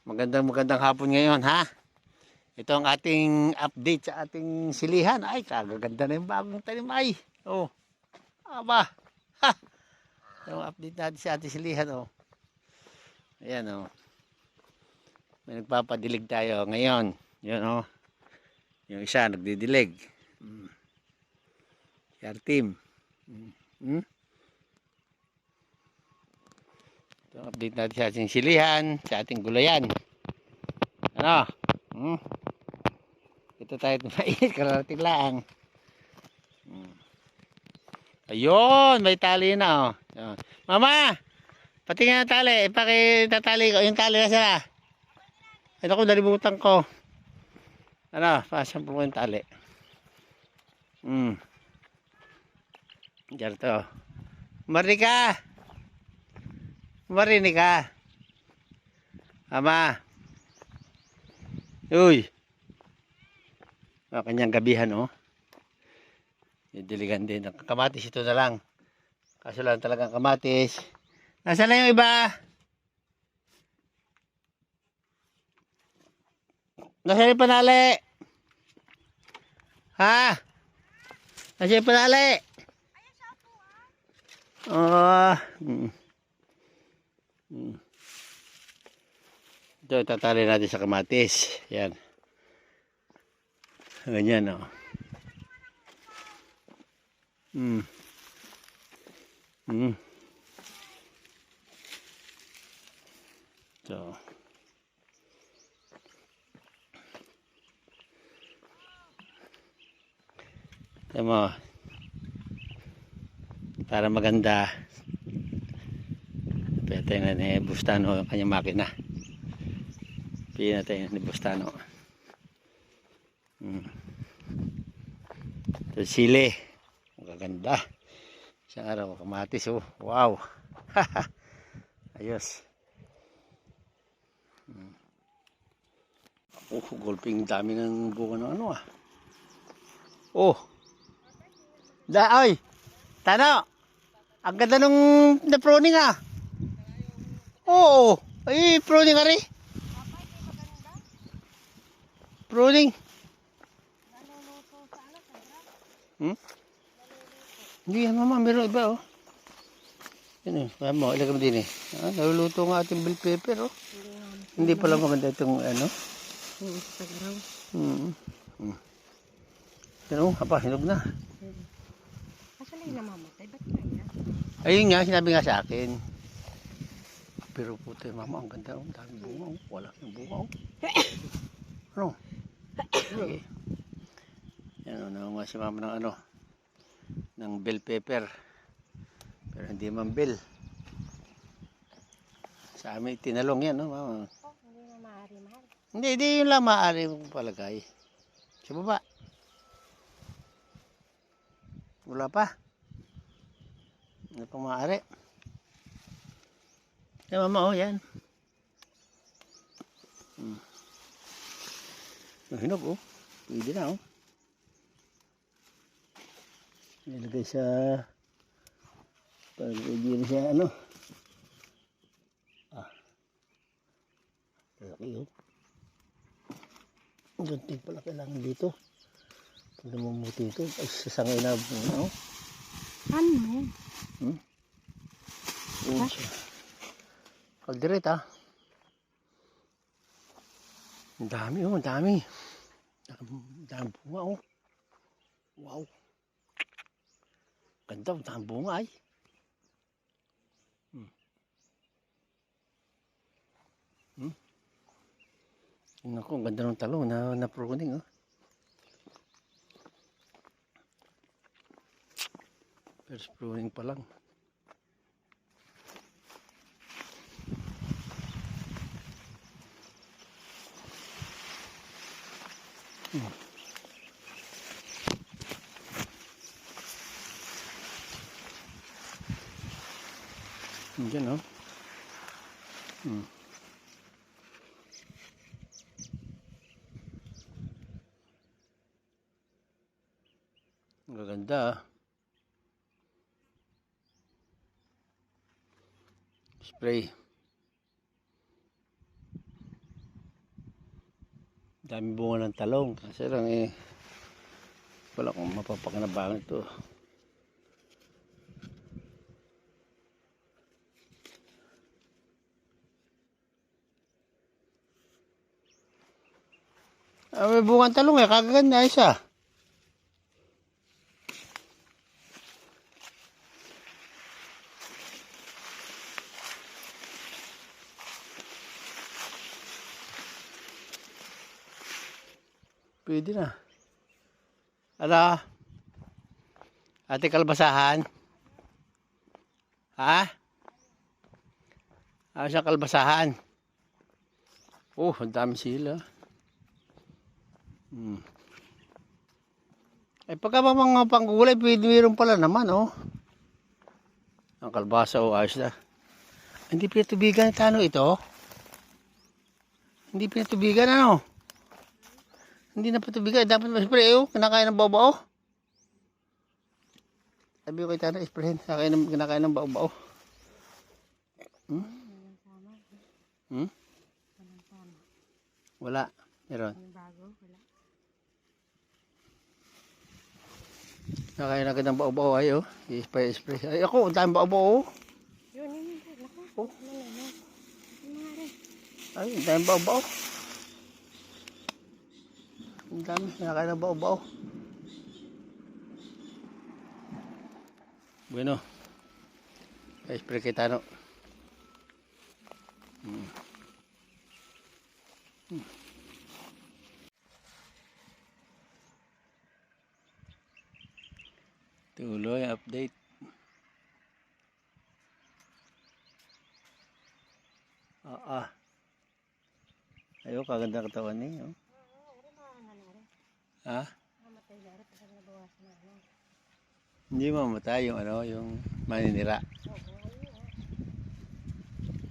Magandang magandang hapon ngayon ha. Ito ang ating update sa ating silihan. Ay, kagaganda na yung bagong tanim ay. Oh. Aba. Ha. Yung update natin sa ating silihan oh. Ayan oh. May nagpapadilig tayo ngayon. Yan oh. Yung isa nagdidilig. Mm. Si Artim. Mm. Hmm? Ito update natin sa ating silihan, sa ating gulayan. Ano? Hmm? Ito tayo mainit, kararating lang. Hmm. Ayun, may tali na oh. Mama! Patingin ang tali, ipakitatali ko. Yung tali na sila. Ay naku, nalimutan ko. Ano, pasan po yung tali. Hmm. Diyan to. Marika! Marinig ka. Ama. Uy. Ah, kanyang gabihan, oh. Didiligan din. Kamatis ito na lang. Kaso lang talagang kamatis. Nasaan na yung iba? Nasaan yung panali? Ha? Nasaan yung panali? Oh. Mm. Mm. Ito, tatali natin sa kamatis. Yan. Ganyan, oh. Mm. Mm. So. Mo. Para maganda. Pwede na ni Bustano ang kanyang makina. Pili natin ni Bustano. Hmm. Ito sili. Ang gaganda. Isang araw kamatis oh. Wow. Ayos. Hmm. Oh, gulping dami ng bunga ng ano ah. Oh. Da, oy. Tano. Ang ganda nung na-pruning ah. Oo. Ay, pruning ka rin. Pruning. Hmm? Hindi yan, mama. Meron iba, oh. Yan eh. Kaya mo, ilagay mo din eh. Ah, naluluto nga ating bell pepper, oh. Hindi pa lang maganda itong, ano. Hmm. Hmm. Yan, oh. Apa, hinog na. Asa na yung namamatay? Ba't na? Ayun nga, sinabi nga sa akin. Pero puti, mama, ang ganda. Ang dami bunga. Oh. Wala ng bunga. Oh. ano? Sige. Yan, ano nga si mama ng ano? Ng bell pepper. Pero hindi man bell. Sa amin, tinalong yan, no, mama? Oh, hindi na maaari mahal. Hindi, hindi yun lang maaari mong palagay. Sa baba. Wala pa. Ano pang maaari? Yan mama, oh, yan. Hmm. Ang hinog, oh. Pwede na, oh. Nilagay sa... Na siya, ano. Ah. Laki, oh. Ganti pala kailangan dito. Pag namumuti ito, ay sasangay na oh. Ano? Hmm? Yun Kaldiret, ah. Ang dami, oh, ang dami. Ang dami bunga, oh. Wow. Ganda, ang dami bunga, ay. Hmm. Hmm. Naku, ang ganda ng talong na, na pruning, oh. First pruning pa lang. Hmm. Diyan, oh. Hmm. Gaganda, ah. Spray. Dami bunga ng talong. Kasi lang eh, wala kong mapapakinabangan ito. Ah, may bunga ng talong eh. Kagaganda isa. Pwede na. Ala. Ate kalbasahan. Ha? Ah, siya kalbasahan. Oh, ang dami sila. Hmm. Ay pagka pa mga panggulay, pwede meron pala naman, oh. Ang kalbasa, oh, ayos na. Hindi pinatubigan tano ito. Hindi pinatubigan, ano? Hindi na patubigan. Dapat ma-spray, oh. Kinakain ng bao-bao. Sabi ko kay Tano, sprayin. Kinakain ng, kinakain ng bao-bao. Hmm? Hmm? Wala. Meron. Nakain agad ng bao-bao ay oh. I-spray, spray. Ay ako, ang dami bao-bao oh. Yun, yun, yun. Naku. Oh. Ano ano? Ano? Ay, ang dami bao-bao. Ang dami. Nakain ng bao-bao. Bueno. I-spray kay Tano. Hmm. Hmm. Tuloy, update. Ah, ah. Ayo, kaganda katawan niya. Oh. Oo, rin mga ano na rin. Ha? Mamatay nabawasan na ano. Hindi mamatay yung ano, yung maninira. Oo, oh.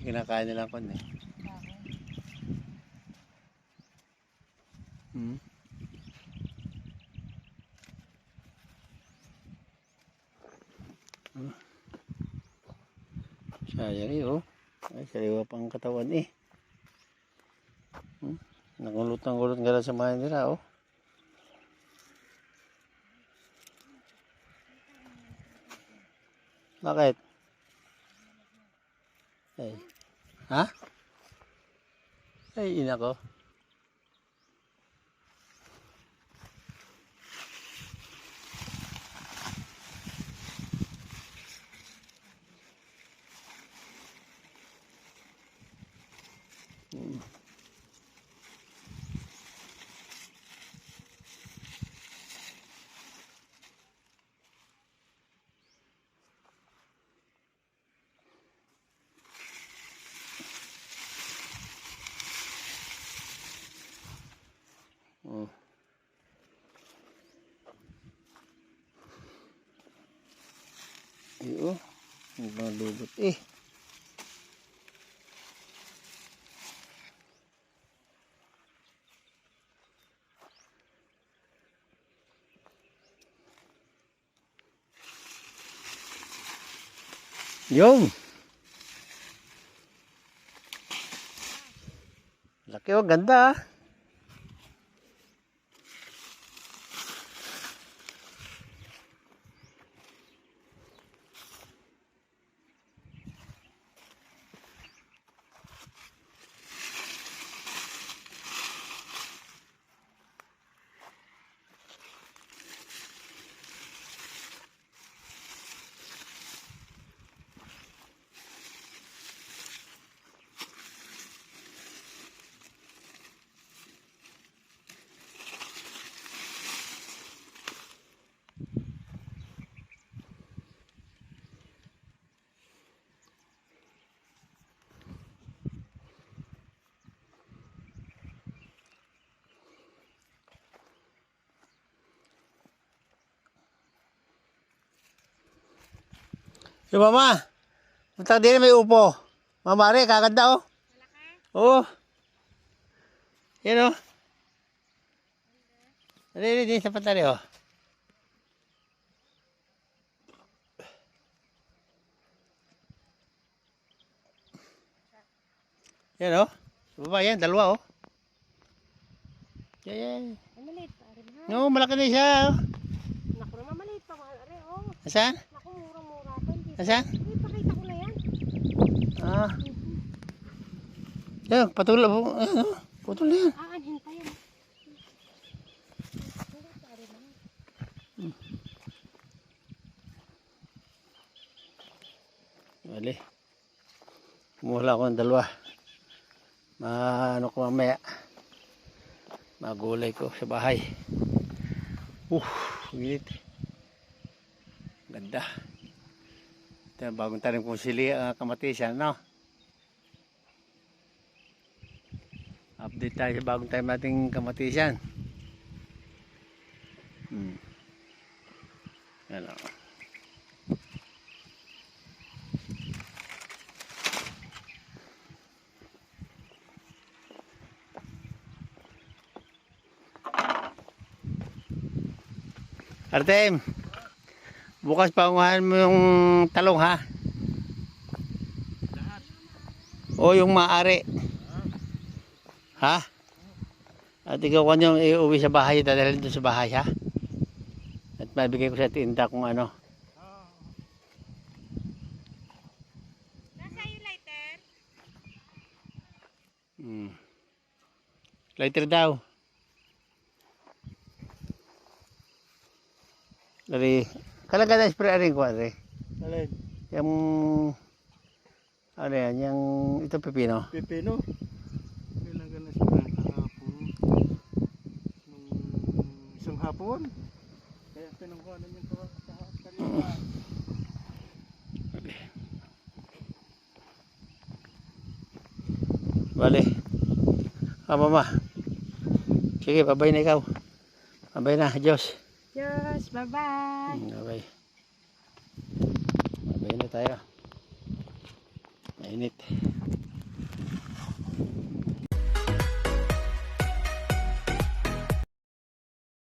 Kinakain nila kon eh. Hmm. Hmm. Sayang eh, oh. Ay, sariwa pang katawan eh. Hmm. Nakulot-kulot nga lang sa mga nila, oh. Bakit? Ay. Ha? Ay, ina ko. Oh. Iyo, ang mga lubot eh. Yung. Laki oh, ganda ah. Yung mama, punta din may upo. Mamari, kaganda oh. Oo. Yan oh. Dali, din sa patari oh. Yan oh. Baba yan, dalawa oh. Yeah. Ay, maliit pa rin ha. No, malaki na siya. oh. Naku naman, maliit pa mahal. Are, Nasaan? Ay, pakita ko na yan. Ah. Yan, patuloy po. Ayan, oh. Putol na yan. Pa rin ha. Bali. Kumuha ako ng dalawa. Maano ko mamaya. Magulay ko sa bahay. Uh, init. Ganda. Ito bagong tanim kong sili, uh, kamatisan, no? Update tayo sa bagong tanim nating kamatisan. Hmm. Yan o. Artem, bukas panguhan mo yung talong ha? O yung maaari. Ha? At ikaw kanyang iuwi sa bahay, dadalhin doon sa bahay ha? At mabigay ko sa tinda kung ano. Nasa yung lighter? Hmm. Lighter daw. Dari, kalaga na spray rin ko, Ari. Alin? Yung, ano yan, yung, ito pepino. Pipino? Kailangan na siya kahapon. Nung isang hapon. Kaya pinangkuhanan yung kawa sa kanila. Bale. Ah, mama. Sige, babay na ikaw. Babay na, Diyos. Bye-bye. Hmm, Babay. Babay na tayo. Mainit.